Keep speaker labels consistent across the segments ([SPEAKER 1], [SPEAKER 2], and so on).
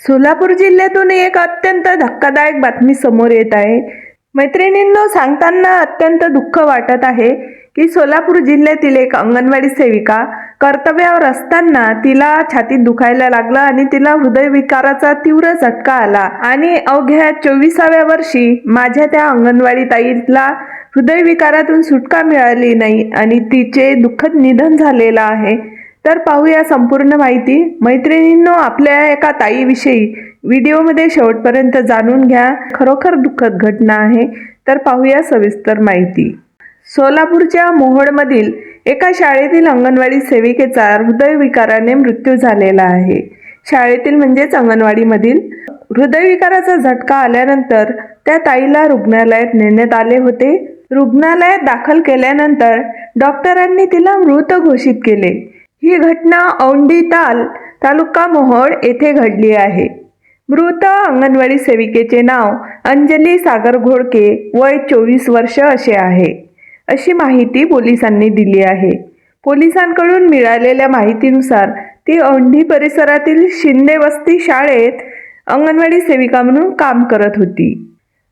[SPEAKER 1] सोलापूर जिल्ह्यातून एक अत्यंत धक्कादायक बातमी समोर येत आहे. मैत्रिणींनो सांगताना अत्यंत दुःख वाटत आहे की सोलापूर जिल्ह्यातील एक अंगणवाडी सेविका कर्तव्यावर असताना तिला छातीत दुखायला लागलं आणि तिला हृदयविकाराचा तीव्र झटका आला. आणि अवघ्या चोवीसाव्या वर्षी माझ्या त्या अंगणवाडी ताईला हृदयविकारातून सुटका मिळाली नाही आणि तिचे दुःखद निधन झालेलं आहे. तर पाहूया संपूर्ण माहिती. मैत्रिणींनो आपल्या एका ताईविषयी व्हिडिओमध्ये शेवटपर्यंत जाणून घ्या. खरोखर दुःखद घटना आहे. तर पाहूया सविस्तर माहिती. सोलापूरच्या मोहोळमधील एका शाळेतील अंगणवाडी सेविकेचा हृदयविकाराने मृत्यू झालेला आहे. शाळेतील म्हणजेच अंगणवाडीमधील. हृदयविकाराचा झटका आल्यानंतर त्या ताईला रुग्णालयात नेण्यात आले होते. रुग्णालयात दाखल केल्यानंतर डॉक्टरांनी तिला मृत घोषित केले. ही घटना औंढी ताल तालुका मोहोळ येथे घडली आहे. मृत अंगणवाडी सेविकेचे नाव अंजली सागर घोडके वय चोवीस वर्ष असे आहे. अशी माहिती पोलिसांनी दिली आहे. पोलिसांकडून मिळालेल्या माहितीनुसार ती औंढी परिसरातील शिंदे वस्ती शाळेत अंगणवाडी सेविका म्हणून काम करत होती.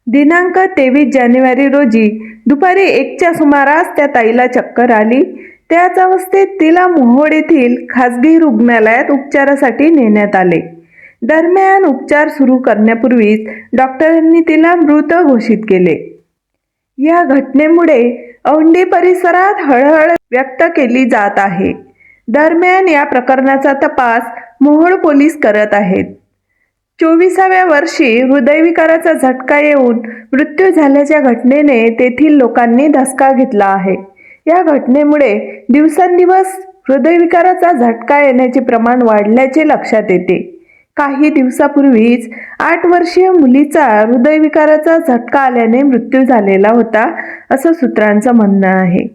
[SPEAKER 1] दिनांक तेवीस जानेवारी रोजी दुपारी एकच्या सुमारास त्या ताईला चक्कर आली. त्याच अवस्थेत तिला मोहोड येथील खासगी रुग्णालयात उपचारासाठी नेण्यात आले. दरम्यान उपचार सुरू करण्यापूर्वीच डॉक्टरांनी तिला मृत घोषित केले. या घटनेमुळे औंडी परिसरात हळहळ व्यक्त केली जात आहे. दरम्यान या प्रकरणाचा तपास मोहोळ पोलीस करत आहेत. चोवीसाव्या वर्षी हृदयविकाराचा झटका येऊन मृत्यू झाल्याच्या घटनेने तेथील लोकांनी धसका घेतला आहे. या घटनेमुळे दिवसेंदिवस हृदयविकाराचा झटका येण्याचे प्रमाण वाढल्याचे लक्षात येते. काही दिवसापूर्वीच आठ वर्षीय मुलीचा हृदयविकाराचा झटका आल्याने मृत्यू झालेला होता असं सूत्रांचं म्हणणं आहे.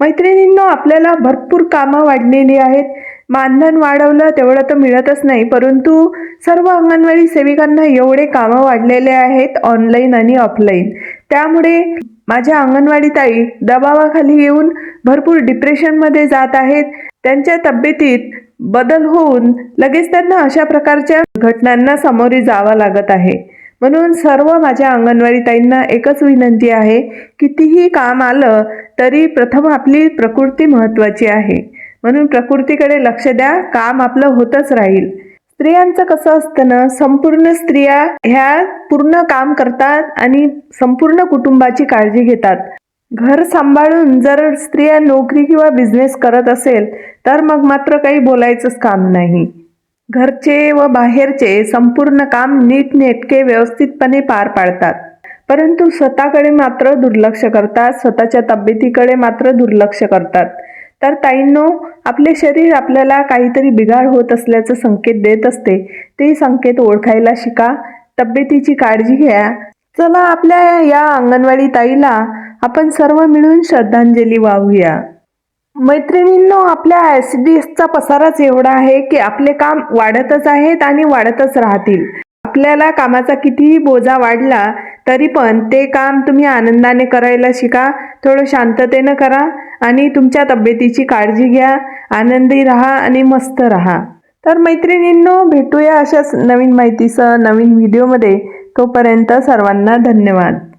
[SPEAKER 1] मैत्रिणींनो आपल्याला भरपूर कामं वाढलेली आहेत. मानधन वाढवलं तेवढं तर मिळतच नाही परंतु सर्व अंगणवाडी सेविकांना एवढे कामं वाढलेले आहेत ऑनलाईन आणि ऑफलाईन त्यामुळे माझ्या अंगणवाडी ताई दबावाखाली येऊन भरपूर डिप्रेशनमध्ये जात आहेत. त्यांच्या तब्येतीत बदल होऊन लगेच त्यांना अशा प्रकारच्या घटनांना सामोरे जावं लागत आहे. म्हणून सर्व माझ्या अंगणवाडी ताईंना एकच विनंती आहे कितीही काम आलं तरी प्रथम आपली प्रकृती महत्त्वाची आहे. म्हणून प्रकृतीकडे लक्ष द्या काम आपलं होतच राहील. स्त्रियांचं कसं असतं ना संपूर्ण स्त्रिया ह्या पूर्ण काम करतात आणि संपूर्ण कुटुंबाची काळजी घेतात. घर सांभाळून जर स्त्रिया नोकरी किंवा बिझनेस करत असेल तर मग मात्र काही बोलायचंच काम नाही. घरचे व बाहेरचे संपूर्ण काम नीटनेटके व्यवस्थितपणे पार पाडतात. परंतु स्वतःकडे मात्र दुर्लक्ष करतात स्वतःच्या तब्येतीकडे मात्र दुर्लक्ष करतात. तर ताईंनो आपले शरीर आपल्याला काहीतरी बिघाड होत असल्याचं संकेत देत असते. ते संकेत ओळखायला शिका. तब्येतीची काळजी घ्या. चला आपल्या या अंगणवाडी ताईला आपण सर्व मिळून श्रद्धांजली वाहूया. मैत्रिणींनो आपल्या ॲसिडीसचा पसाराच एवढा आहे की आपले काम वाढतच आहेत आणि वाढतच राहतील. आपल्याला कामाचा कितीही बोजा वाढला तरी पण ते काम तुम्ही आनंदाने करायला शिका. थोडं शांततेनं करा. आणि तुमच्या तब्येतीची काळजी घ्या आनंदी राहा आणि मस्त राहा. तर मैत्रिणींनो भेटूया अशाच नवीन माहितीसह नवीन व्हिडिओमध्ये. तोपर्यंत सर्वांना धन्यवाद.